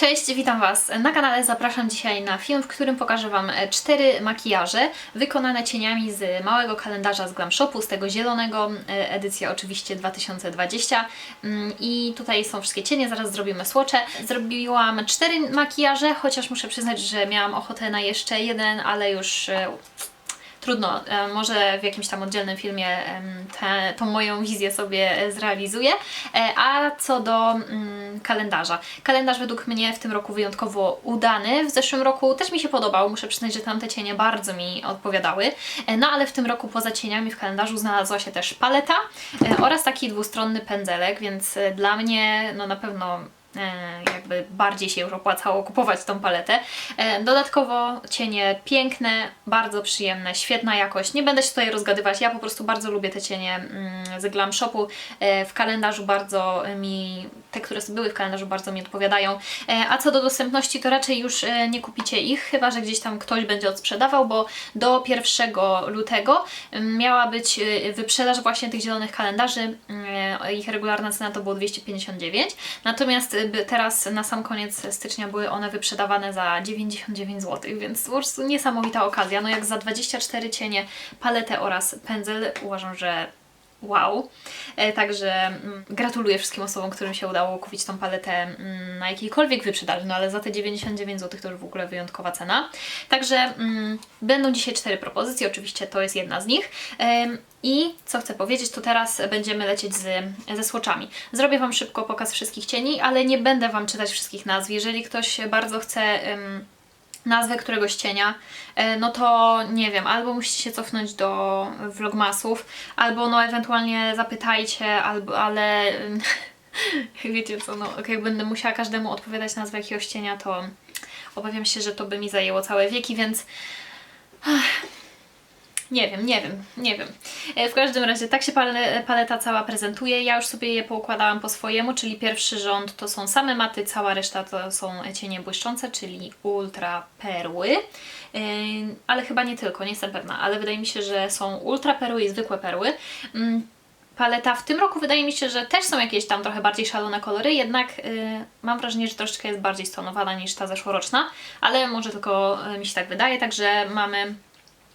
Cześć, witam Was na kanale. Zapraszam dzisiaj na film, w którym pokażę Wam e, cztery makijaże wykonane cieniami z małego kalendarza z Glam Shopu, z tego zielonego, e, edycja oczywiście 2020. Mm, I tutaj są wszystkie cienie, zaraz zrobimy słocze. Zrobiłam cztery makijaże, chociaż muszę przyznać, że miałam ochotę na jeszcze jeden, ale już e, trudno, e, może w jakimś tam oddzielnym filmie tę tą moją wizję sobie e, zrealizuję. E, A co do mm, kalendarza. Kalendarz według mnie w tym roku wyjątkowo udany. W zeszłym roku też mi się podobał, muszę przyznać, że tamte cienie bardzo mi odpowiadały. No ale w tym roku poza cieniami w kalendarzu znalazła się też paleta oraz taki dwustronny pędzelek, więc dla mnie no na pewno jakby bardziej się już opłacało kupować tą paletę. E, Dodatkowo cienie piękne, bardzo przyjemne, świetna jakość. Nie będę się tutaj rozgadywać, ja po prostu bardzo lubię te cienie mm, z Glam Shopu. E, W kalendarzu bardzo mi, te, które były w kalendarzu bardzo mi odpowiadają. E, A co do dostępności, to raczej już e, nie kupicie ich, chyba że gdzieś tam ktoś będzie odsprzedawał, bo do 1 lutego mm, miała być e, wyprzedaż właśnie tych zielonych kalendarzy. E, Ich regularna cena to było 259, natomiast teraz na sam koniec stycznia były one wyprzedawane za 99 zł, więc po prostu niesamowita okazja. No jak za 24 cienie, paletę oraz pędzel uważam, że wow. E, Także mm, gratuluję wszystkim osobom, którym się udało kupić tą paletę mm, na jakiejkolwiek wyprzedaży, no ale za te 99 zł to już w ogóle wyjątkowa cena. Także mm, będą dzisiaj cztery propozycje, oczywiście to jest jedna z nich. I co chcę powiedzieć, to teraz będziemy lecieć z, ze słoczami. Zrobię Wam szybko pokaz wszystkich cieni, ale nie będę Wam czytać wszystkich nazw. Jeżeli ktoś bardzo chce nazwę któregoś cienia, e, no to nie wiem, albo musicie się cofnąć do vlogmasów, albo no ewentualnie zapytajcie, albo, ale wiecie co, no jak będę musiała każdemu odpowiadać nazwę jakiegoś cienia, to obawiam się, że to by mi zajęło całe wieki, więc nie wiem, nie wiem, nie wiem. E, W każdym razie tak się pale, paleta cała prezentuje. Ja już sobie je poukładałam po swojemu, czyli pierwszy rząd to są same maty, cała reszta to są cienie błyszczące, czyli ultra perły. E, Ale chyba nie tylko, nie jestem pewna, ale wydaje mi się, że są ultra perły i zwykłe perły. Mm, Paleta w tym roku wydaje mi się, że też są jakieś tam trochę bardziej szalone kolory, jednak y, mam wrażenie, że troszeczkę jest bardziej stonowana niż ta zeszłoroczna, ale może tylko mi się tak wydaje, także mamy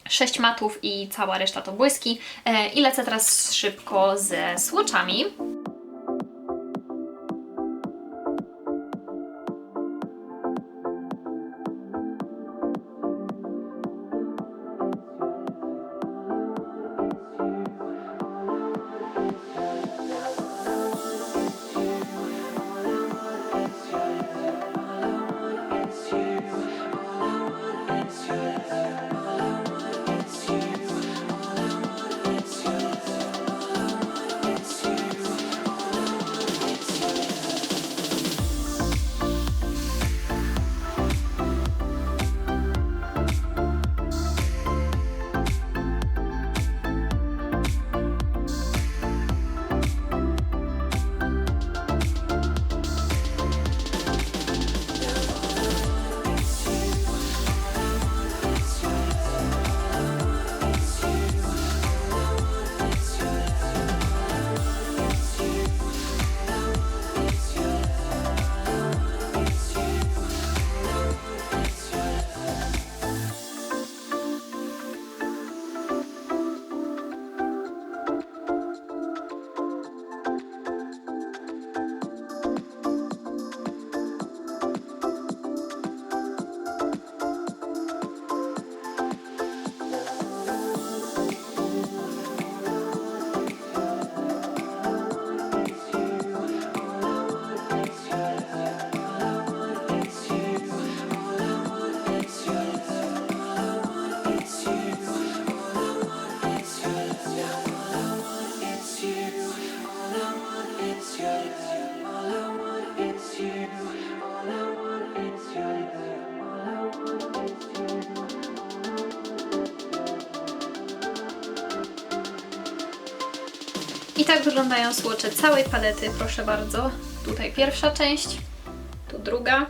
6 matów i cała reszta to błyski. E, I lecę teraz szybko ze słoczami. I tak wyglądają słocze całej palety, proszę bardzo. Tutaj pierwsza część, tu druga.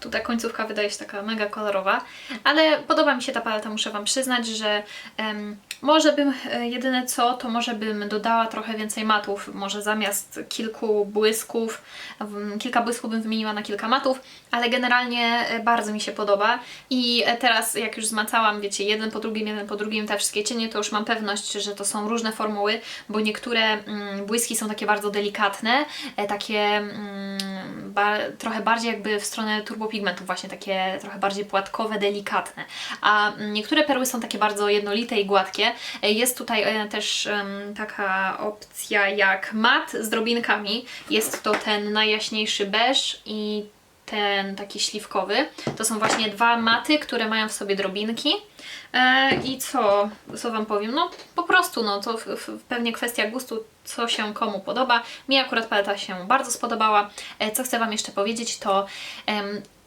Tu ta końcówka wydaje się taka mega kolorowa, ale podoba mi się ta paleta, muszę Wam przyznać, że em, Może bym, e, jedyne co, to może bym dodała trochę więcej matów, może zamiast kilku błysków, w- kilka błysków bym wymieniła na kilka matów, ale generalnie e, bardzo mi się podoba. I e, teraz jak już zmacałam, wiecie, jeden po drugim, jeden po drugim te wszystkie cienie, to już mam pewność, że to są różne formuły, bo niektóre mm, błyski są takie bardzo delikatne, takie mm, ba trochę bardziej jakby w stronę turbopigmentów, właśnie takie trochę bardziej płatkowe, delikatne, a mm, niektóre perły są takie bardzo jednolite i gładkie. E, Jest tutaj e, też taka opcja jak mat z drobinkami, jest to ten najjaśniejszy beż i ten taki śliwkowy. To są właśnie dwa maty, które mają w sobie drobinki. E, I co, co Wam powiem? No po prostu, no to pewnie kwestia gustu, co się komu podoba. Mi akurat paleta się bardzo spodobała. E, co chcę Wam jeszcze powiedzieć, to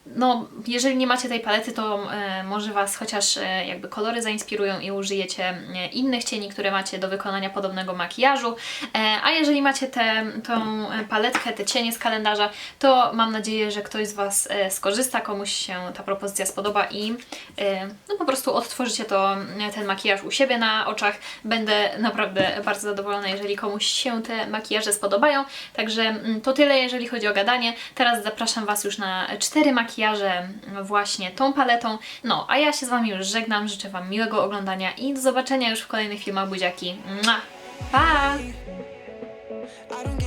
no, jeżeli nie macie tej palety, to e, może Was chociaż e, jakby kolory zainspirują i użyjecie e, innych cieni, które macie do wykonania podobnego makijażu. A jeżeli macie tę paletkę, te cienie z kalendarza, to mam nadzieję, że ktoś z Was skorzysta, komuś się ta propozycja spodoba i no po prostu odtworzycie to, ten makijaż u siebie na oczach. Będę naprawdę bardzo zadowolona, jeżeli komuś się te makijaże spodobają. Także mm, to tyle, jeżeli chodzi o gadanie. Teraz zapraszam Was już na cztery makijaże właśnie tą paletą. No, a ja się z Wami już żegnam. Życzę Wam miłego oglądania i do zobaczenia już w kolejnych filmach buziaki. Mua! Pa! I don't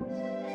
you